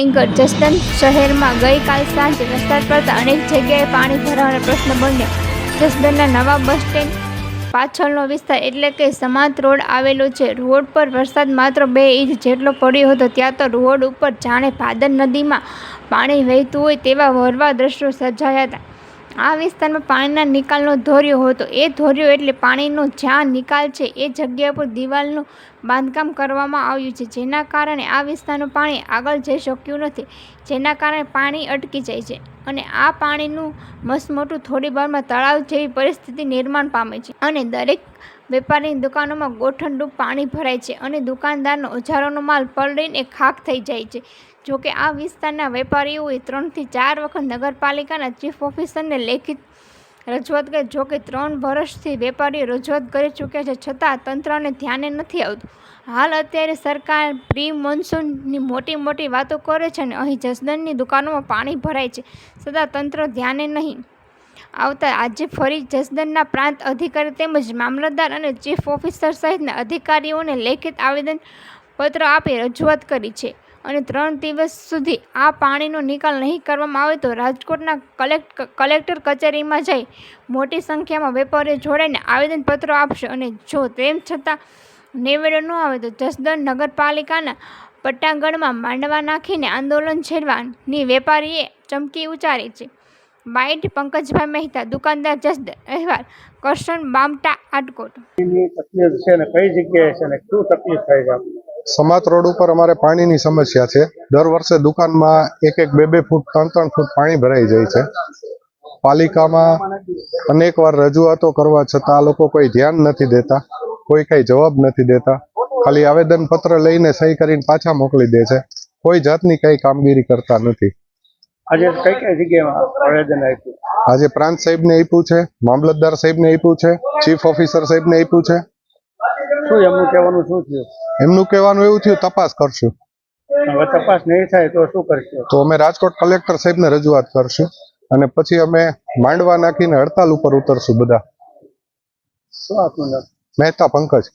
Anchor Jasdan શહેરમાં ગઈકાલ સાંજે વરસાદ પડતા અનેક જગ્યાએ પાણી ભરાવાનો પ્રશ્ન બન્યો. જસદનના નવા બસ સ્ટેન્ડ પાછળનો વિસ્તાર એટલે કે સમાત રોડ આવેલો છે. રોડ પર વરસાદ માત્ર બે ઇંચ જેટલો પડ્યો હતો, ત્યાં તો રોડ ઉપર જાણે ભાદર નદીમાં પાણી વહેતું હોય તેવા વરવા દ્રશ્યો સર્જાયા હતા. આ વિસ્તારમાં પાણીના નિકાલનો ધોર્યો હતો. એ ધોર્યો એટલે પાણીનો જ્યાં નિકાલ છે એ જગ્યા પર દિવાલનું બાંધકામ કરવામાં આવ્યું છે. જેના કારણે આ વિસ્તારનું પાણી આગળ જઈ શક્યું નથી. જેના કારણે પાણી અટકી જાય છે. અને આ પાણીનું મસમોટું થોડી વારમાં તળાવ જેવી પરિસ્થિતિ નિર્માણ પામે છે. અને દરેક વેપારીની દુકાનોમાં ગોઠણરૂપ પાણી ભરાય છે અને દુકાનદારનો ઓજારોનો માલ પલળીને ખાખ થઈ જાય છે. જોકે આ વિસ્તારના વેપારીઓએ ત્રણથી ચાર વખત નગરપાલિકાના ચીફ ઓફિસરને લેખિત રજૂઆત કરી જોકે ત્રણ વર્ષથી વેપારીઓ રજૂઆત કરી ચૂક્યા છે, છતાં તંત્રને ધ્યાને નથી આવતું. હાલ અત્યારે સરકાર પ્રી મોન્સૂનની મોટી મોટી વાતો કરે છે અને અહીં જસદનની દુકાનોમાં પાણી ભરાય છે. છતાં તંત્ર ધ્યાને નહીં આવતા. આજે ફરી જસદનના પ્રાંત અધિકારી તેમજ મામલતદાર અને ચીફ ઓફિસર સહિતના અધિકારીઓને લેખિત આવેદન પત્ર આપી રજૂઆત કરી છે. અને ત્રણ દિવસ સુધી આ પાણીનો નિકાલ નહીં કરવામાં આવે તો રાજકોટના કલેક્ટ કલેક્ટર કચેરીમાં જઈ મોટી સંખ્યામાં વેપારીઓ જોડાઈને આવેદનપત્રો આપશે. અને જો તેમ છતાં નિવેડો ન આવે તો જસદણ નગરપાલિકાના પટ્ટાગઢમાં માંડવા નાખીને આંદોલન છેડવાની વેપારીએ ચમકી ઉચ્ચારી છે. બાઇટ, પંકજભાઈ મહેતા, દુકાનદાર જસદ અહેવાલ, કરશન, બામટા, આટકોટ. તકલીફ છે ને કઈ જગ્યાએ છે ને શું તકલીફ થાય છે? સમાત રોડ ઉપર અમારે પાણીની સમસ્યા છે. દર વર્ષે દુકાનમાં એક એક બે બે ફૂટ ત્રણ ત્રણ ફૂટ પાણી ભરાઈ જાય છે. પાલિકામાં અનેક વાર રજૂઆતો કરવા છતાં આ લોકો કોઈ ધ્યાન નથી દેતા કોઈ કઈ જવાબ નથી દેતા. ખાલી આવેદન પત્ર લઈને સહી કરીને પાછા મોકલી દે છે. કોઈ જાતની કઈ કામગીરી કરતા નથી. આજે કઈ કઈ આવેદન આપ્યું? આજે પ્રાંત સાહેબને આપ્યું છે મામલતદાર સાહેબને આપ્યું છે ચીફ ઓફિસર સાહેબને આપ્યું છે. શું એમનું કહેવાનું શું થયું? એમનું કહેવાનું એવું થયું તપાસ કરશું. હવે તપાસ નહીં થાય તો શું કરશું? તો અમે રાજકોટ કલેક્ટર સાહેબને રજૂઆત કરશું અને પછી અમે માંડવા નાખીને હડતાલ ઉપર ઉતરશું બધા. શું આપનું નામ? મહેતા પંકજ.